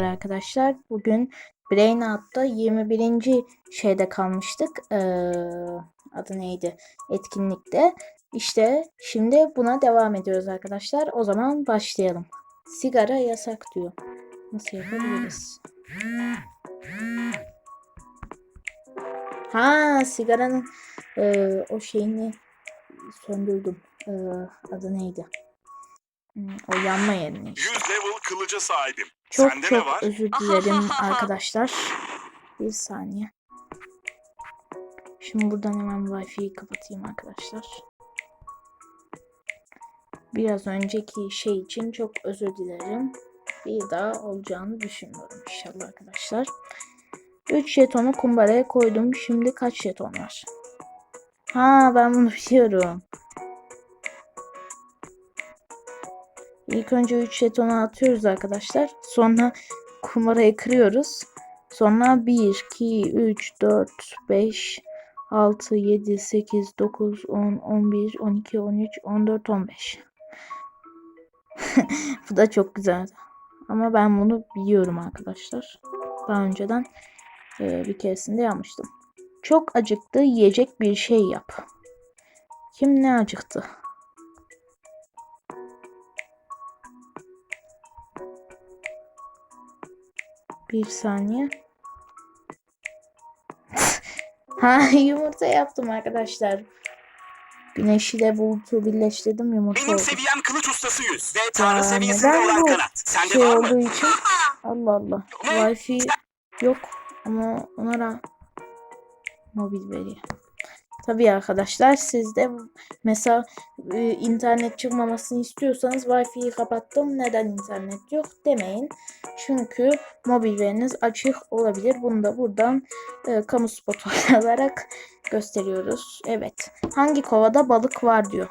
arkadaşlar. Bugün Brain Out'ta 21. şeyde kalmıştık. Ee, adı neydi? Etkinlikte. İşte şimdi buna devam ediyoruz arkadaşlar. O zaman başlayalım. Sigara yasak diyor. Nasıl yapabiliriz? Ha sigaranın e, o şeyini söndürdüm. E, adı neydi? Hmm, O yanma yerini işte. 100 level kılıca sahibim. Çok Sende çok var? özür dilerim arkadaşlar. Bir saniye. Şimdi buradan hemen Wi-Fi'yi kapatayım arkadaşlar. Biraz önceki şey için çok özür dilerim. Bir daha olacağını düşünmüyorum inşallah arkadaşlar. 3 jetonu kumbaraya koydum. Şimdi kaç jeton var? Ha ben bunu biliyorum. İlk önce 3 jetonu atıyoruz arkadaşlar. Sonra kumbarayı kırıyoruz. Sonra 1, 2, 3, 4, 5, 6, 7, 8, 9, 10, 11, 12, 13, 14, 15. Bu da çok güzel. Ama ben bunu biliyorum arkadaşlar. Daha önceden e, bir keresinde yapmıştım. Çok acıktı yiyecek bir şey yap. Kim ne acıktı? Bir saniye. ha yumurta yaptım arkadaşlar. Güneş ile bulutu birleştirdim yumurta Benim oldu. seviyem kılıç ustası 100 ve tanrı seviyesinde neden olan bu kanat. Sende Şey var olduğu mı? için Allah Allah. Wi-Fi yok ama ona mobil veriyor. Tabii arkadaşlar siz de mesela e, internet çıkmamasını istiyorsanız Wi-Fi'yi kapattım neden internet yok demeyin. Çünkü mobil veriniz açık olabilir. Bunu da buradan e, kamu spotu olarak gösteriyoruz. Evet. Hangi kovada balık var diyor.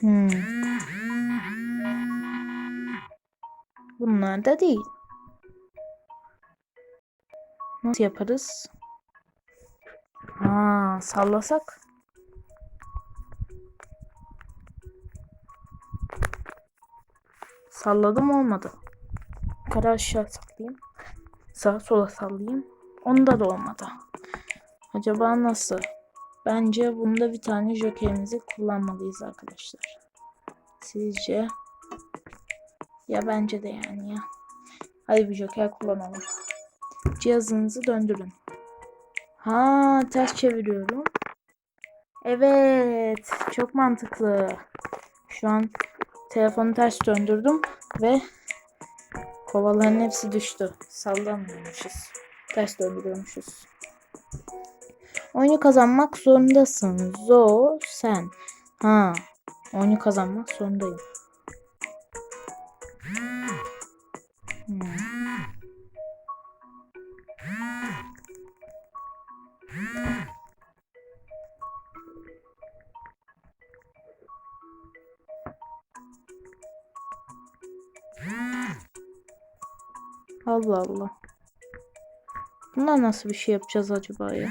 Hmm. Bunlar da değil. Nasıl yaparız? Aa, sallasak. Salladım olmadı. Yukarı aşağı sallayayım. Sağa sola sallayayım. Onda da olmadı. Acaba nasıl? Bence bunda bir tane jokerimizi kullanmalıyız arkadaşlar. Sizce? Ya bence de yani ya. Hadi bir joker kullanalım. Cihazınızı döndürün. Ha ters çeviriyorum. Evet. Çok mantıklı. Şu an telefonu ters döndürdüm ve kovaların hepsi düştü. Sallamıyormuşuz. Ters döndürüyormuşuz. Oyunu kazanmak zorundasın. Zo sen. Ha. Oyunu kazanmak zorundayım. Allah Allah. Bunlar nasıl bir şey yapacağız acaba ya?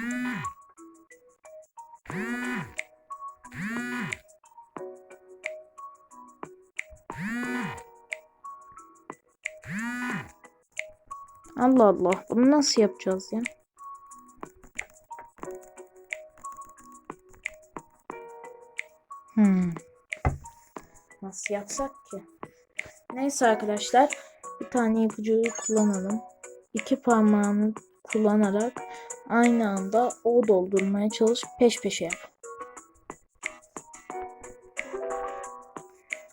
Allah Allah. Bunu nasıl yapacağız ya? Hmm. Nasıl yapsak ki? Neyse arkadaşlar. Tane ipucuyu kullanalım. İki parmağını kullanarak aynı anda o doldurmaya çalış. Peş peşe yap.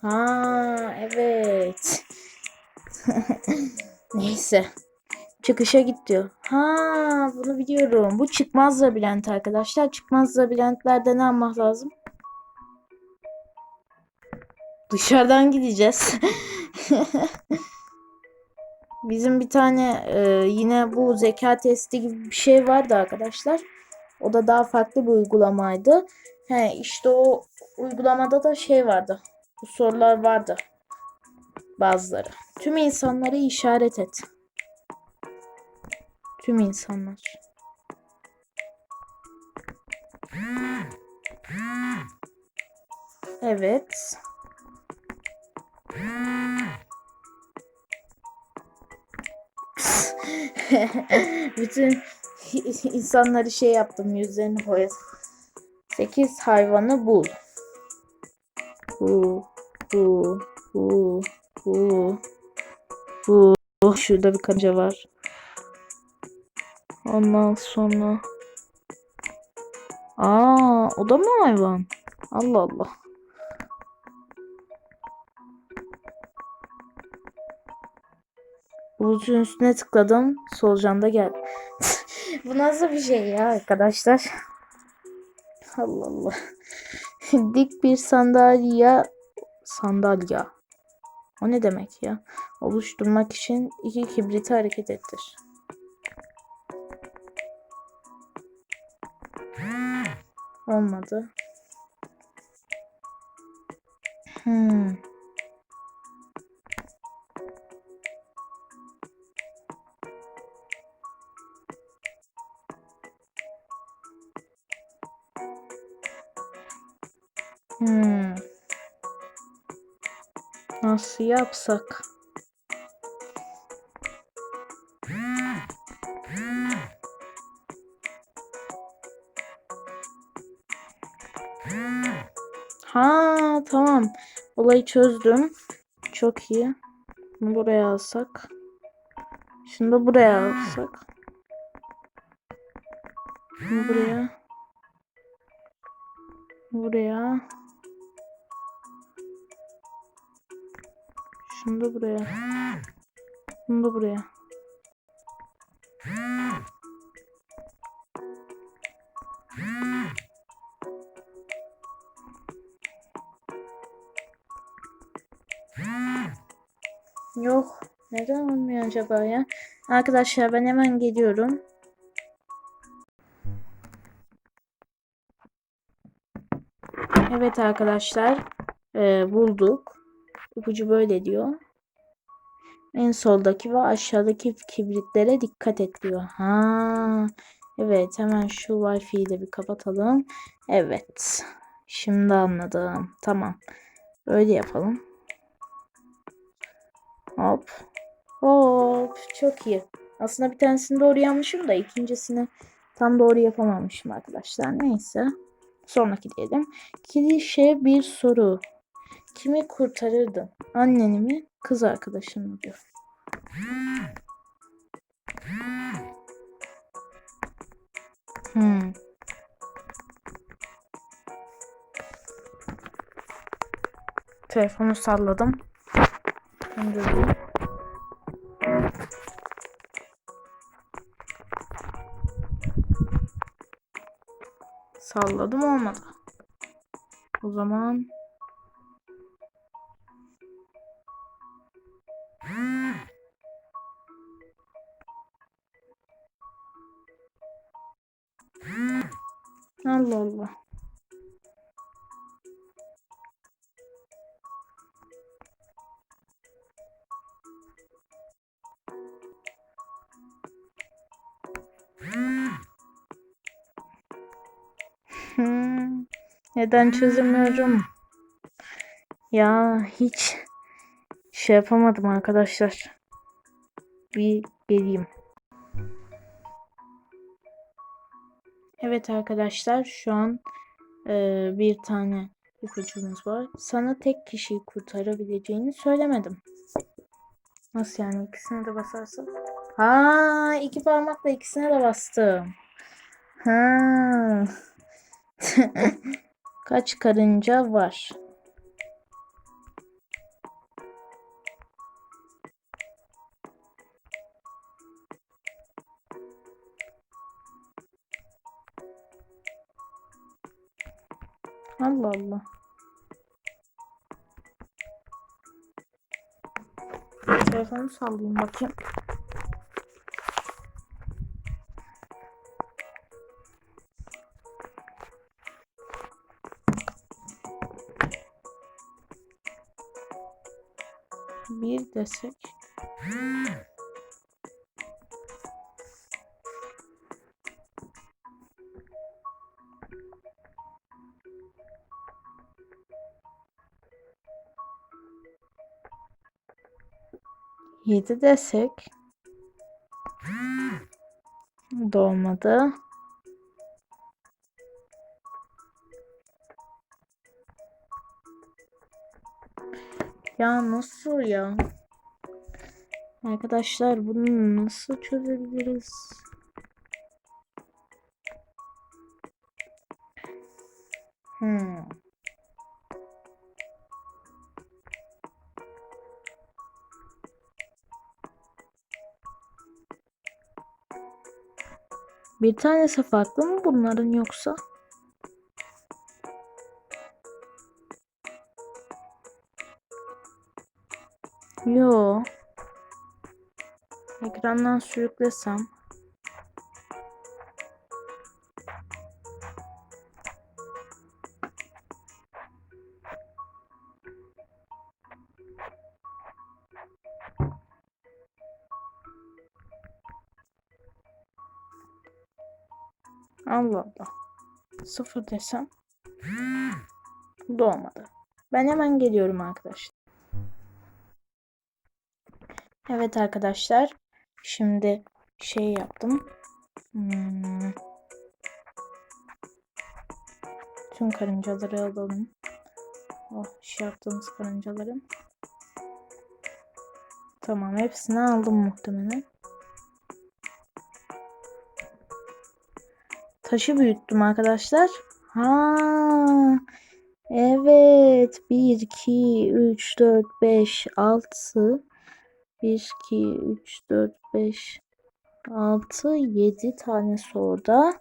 Ha evet. Neyse. Çıkışa git diyor. Ha bunu biliyorum. Bu çıkmaz labirent arkadaşlar. Çıkmaz labirentlerde ne yapmak lazım? Dışarıdan gideceğiz. Bizim bir tane e, yine bu zeka testi gibi bir şey vardı arkadaşlar. O da daha farklı bir uygulamaydı. He işte o uygulamada da şey vardı. Bu sorular vardı. Bazıları. Tüm insanları işaret et. Tüm insanlar. Evet. Bütün insanları şey yaptım yüzlerini boyadım. 8 hayvanı bul. Bu, bu, bu, bu, bu. Şurada bir kanca var. Ondan sonra Aa, o da mı hayvan? Allah Allah. Bulutun üstüne tıkladım. Solucan da geldi. Bu nasıl bir şey ya arkadaşlar? Allah Allah. Dik bir sandalye sandalye. O ne demek ya? Oluşturmak için iki kibriti hareket ettir. Olmadı. Hmm. Hmm. Nasıl yapsak? Ha tamam. Olayı çözdüm. Çok iyi. Bunu buraya alsak. Şunu da buraya alsak. Buraya. Buraya. Şunu da buraya. Bunu da buraya. Yok. Neden olmuyor acaba ya? Arkadaşlar ben hemen geliyorum. Evet arkadaşlar. eee, bulduk. İpucu böyle diyor. En soldaki ve aşağıdaki kibritlere dikkat et diyor. Ha. Evet hemen şu Wi-Fi'yi de bir kapatalım. Evet. Şimdi anladım. Tamam. Öyle yapalım. Hop. Hop. Çok iyi. Aslında bir tanesini doğru yanmışım da ikincisini tam doğru yapamamışım arkadaşlar. Neyse. Sonraki diyelim. Klişe bir soru. Kimi kurtarırdın? Anneni mi? Kız arkadaşını mı diyor. Hmm. Telefonu salladım. Döndürdüm. Salladım olmadı. O zaman Allah Allah. Hmm, Neden çözemiyorum? Ya hiç şey yapamadım arkadaşlar. Bir geleyim. Evet arkadaşlar şu an eee, bir tane ipucumuz var. Sana tek kişiyi kurtarabileceğini söylemedim. Nasıl yani ikisine de basarsın? Ha iki parmakla ikisine de bastım. Ha. Kaç karınca var? Allah Allah. Telefonu sallayayım bakayım. Bir desek. 7 desek. Doğmadı. Ya nasıl ya? Arkadaşlar bunu nasıl çözebiliriz? Hmm. Bir tanesi farklı mı bunların yoksa? Yo. Ekrandan sürüklesem. Allah Allah. Sıfır desem. Olmadı. Ben hemen geliyorum arkadaşlar. Evet arkadaşlar. Şimdi şey yaptım. Hmm. Tüm karıncaları alalım. Oh, şey yaptığımız karıncaları. Tamam, hepsini aldım muhtemelen. Taşı büyüttüm arkadaşlar. Ha. Evet. 1 2 3 4 5 6 1 2 3 4 5 6 7 tanesi orada.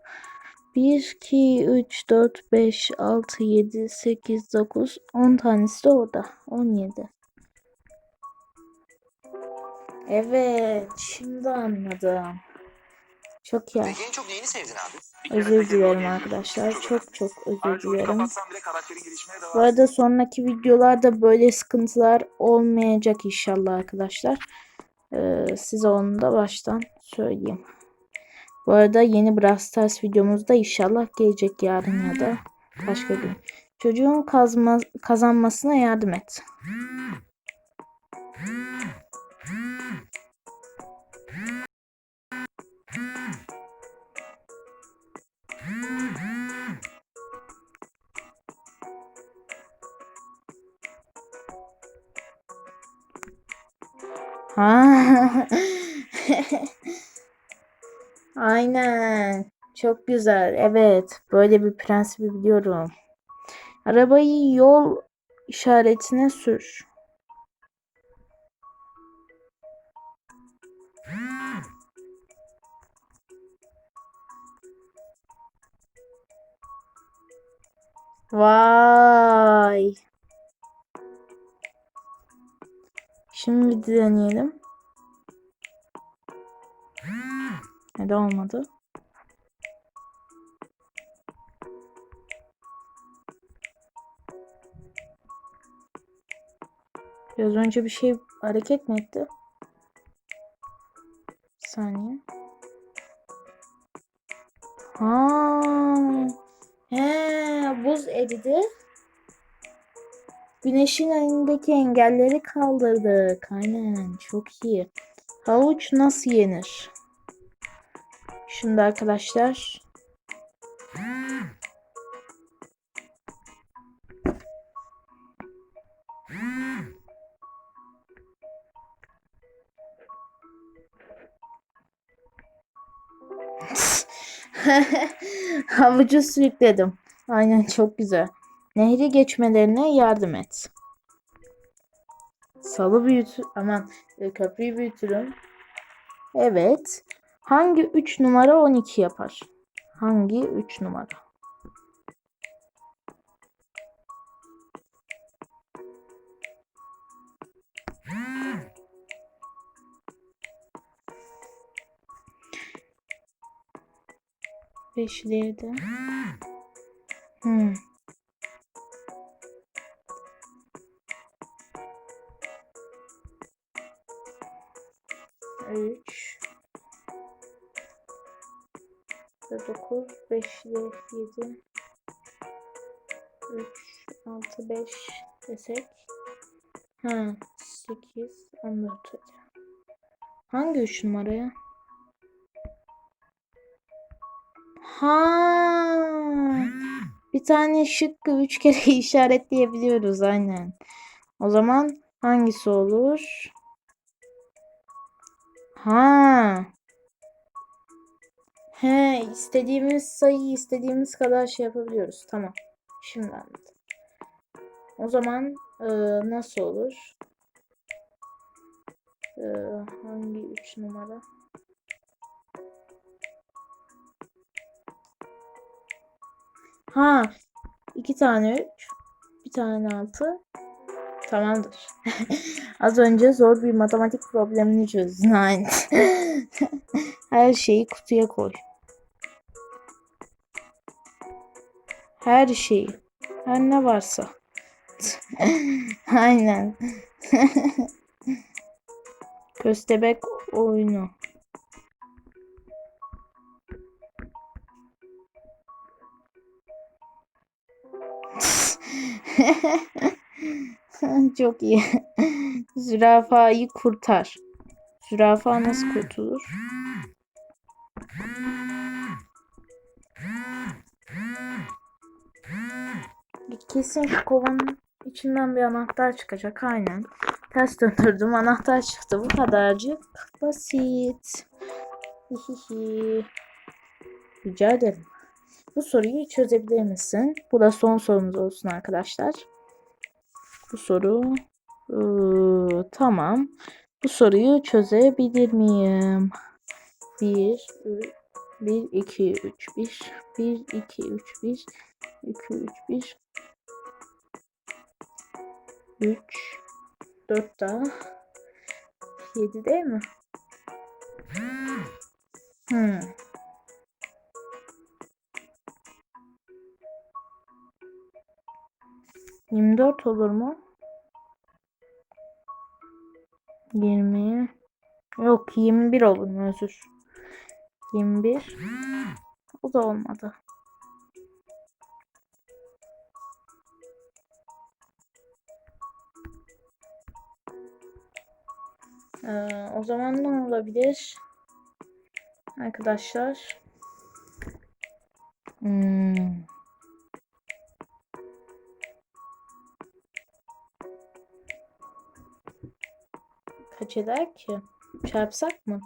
1 2 3 4 5 6 7 8 9 10 tanesi de orada. 17. Evet, şimdi anladım. Çok iyi. Peki en çok neyini sevdin abi? Özür dilerim arkadaşlar. Çok çok özür dilerim. Bu arada sonraki videolarda böyle sıkıntılar olmayacak inşallah arkadaşlar. Ee, size onu da baştan söyleyeyim. Bu arada yeni Brawl Stars videomuz da inşallah gelecek yarın ya da başka gün. Çocuğun kazma, kazanmasına yardım et. Aynen. Çok güzel. Evet. Böyle bir prensibi biliyorum. Arabayı yol işaretine sür. Vay. Şimdi deneyelim. Hadi olmadı. Biraz önce bir şey hareket mi etti? Bir saniye. Ha. He, buz eridi. Güneşin önündeki engelleri kaldırdık. Aynen, çok iyi. Havuç nasıl yenir? Şimdi arkadaşlar. Havucu sürükledim. Aynen çok güzel. Nehri geçmelerine yardım et. Salı büyütür. Aman e, köprüyü büyütürüm. Evet. Hangi 3 numara 12 yapar? Hangi 3 numara? Beşliydi. Hmm. 9, 5 ile 7, 3, 6, 5 desek. Ha, 8, 14 hadi. Hangi üç numaraya? Ha. Bir tane şıkkı üç kere işaretleyebiliyoruz aynen. O zaman hangisi olur? Ha. He, istediğimiz sayıyı istediğimiz kadar şey yapabiliyoruz. Tamam. Şimdi anladım. O zaman e, nasıl olur? E, hangi 3 numara? Ha, iki tane 3, bir tane 6. Tamamdır. Az önce zor bir matematik problemini çözdün. Her şeyi kutuya koy. Her şeyi. Her ne varsa. Aynen. Köstebek oyunu. Çok iyi. Zürafayı kurtar. Zürafa nasıl kurtulur? Kesin şu kovanın içinden bir anahtar çıkacak. Aynen. Ters döndürdüm. Anahtar çıktı. Bu kadarcık basit. Hihihi. Rica ederim. Bu soruyu çözebilir misin? Bu da son sorumuz olsun arkadaşlar. Bu soru ıı, tamam. Bu soruyu çözebilir miyim? 1 1 2 3 1 1 2 3 1 2 3 1 3 4 daha 7 değil mi? Hmm. Yirmi dört olur mu? Yirmi. Yok yirmi bir olur mu özür. Yirmi bir. O da olmadı. Ee, o zaman ne olabilir? Arkadaşlar. Hmm. Kaç eder ki? Çarpsak mı?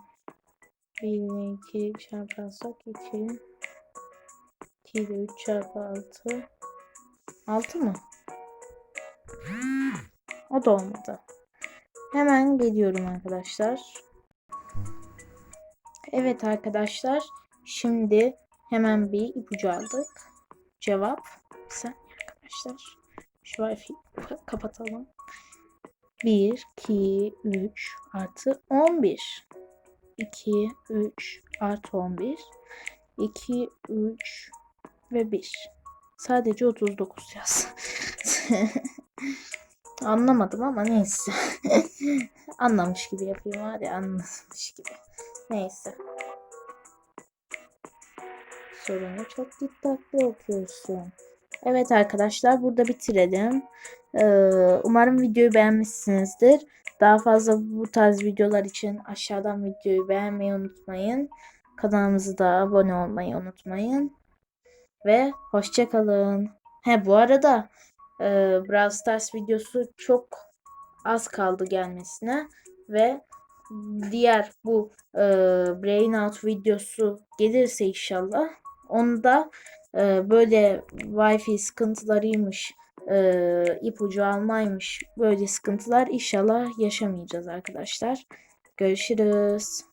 1 ile 2 çarparsak 2 2 ile 3 çarpı 6 6 mı? O da olmadı. Hemen geliyorum arkadaşlar. Evet arkadaşlar. Şimdi hemen bir ipucu aldık. Cevap. Saniye arkadaşlar. Şu wifi kapatalım. 1, 2, 3 artı 11. 2, 3 artı 11. 2, 3 ve 1. Sadece 39 yaz. Anlamadım ama neyse. Anlamış gibi yapayım hadi anlamış gibi. Neyse. Sorunu çok dikkatli okuyorsun. Evet arkadaşlar burada bitirelim. Ee, umarım videoyu beğenmişsinizdir. Daha fazla bu tarz videolar için aşağıdan videoyu beğenmeyi unutmayın. Kanalımıza da abone olmayı unutmayın. Ve hoşçakalın. He bu arada e, Brawl Stars videosu çok az kaldı gelmesine ve diğer bu e, Brain Out videosu gelirse inşallah onda e, böyle Wi-Fi sıkıntılarıymış e, ipucu almaymış böyle sıkıntılar inşallah yaşamayacağız arkadaşlar. Görüşürüz.